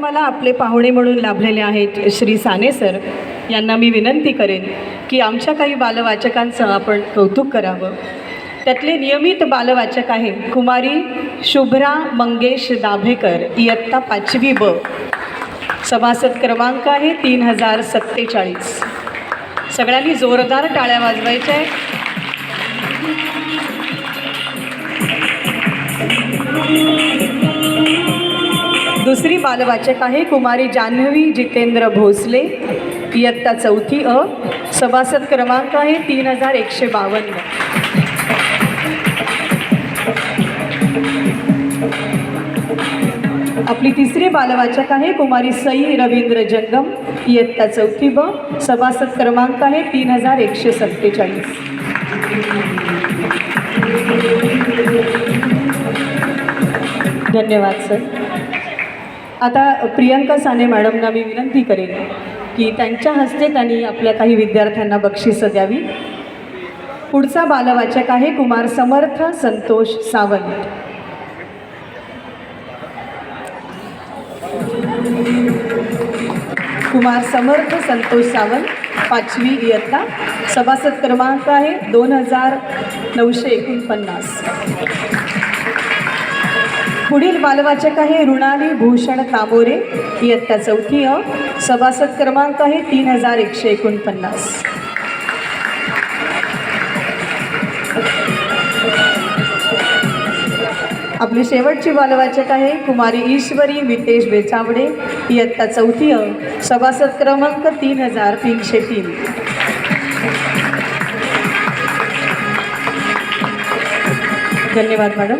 मला आपले पाहुणे म्हणून लाभलेले आहेत श्री साने सर. यांना मी विनंती करेन की आमच्या काही बालवाचकांचं आपण कौतुक करावं. त्यातले नियमित बालवाचक आहे कुमारी शुभ्रा मंगेश दाभेकर. इयत्ता पाचवी ब. सभासद क्रमांक आहे तीन हजार सत्तेचाळीस. सगळ्यांनी जोरदार टाळ्या वाजवायच्या आहे दुसरी बालवाचक आहे कुमारी जान्हवी जितेंद्र भोसले. इयत्ता चौथी अ सभासद क्रमांक आहे तीन हजार एकशे बावन्न. आपली तिसरी बालवाचक आहे कुमारी सई रवींद्र जंगम. इयत्ता चौथी ब सभासद क्रमांक आहे तीन हजार एकशे सत्तेचाळीस. धन्यवाद सर. आता प्रियंका साने मॅडमना मी विनंती करेन की त्यांच्या हस्ते त्यांनी आपल्या काही विद्यार्थ्यांना बक्षिसं द्यावी. पुढचा बालवाचक आहे कुमार समर्थ संतोष सावंत. कुमार समर्थ संतोष सावंत पाचवी इयत्ता सभासद क्रमांक आहे दोन हजार नऊशे एकोणपन्नास. पुढील बालवाचक आहे ऋणाली भूषण तांबोरे. इयत्ता चौथी अ. सभासद क्रमांक आहे तीन हजार एकशे एकोणपन्नास. आपली शेवटची बालवाचक आहे कुमारी ईश्वरी वितेश बेचावडे. इयत्ता चौथी अ. सभासद क्रमांक तीन हजार तीनशे तीन. धन्यवाद मॅडम.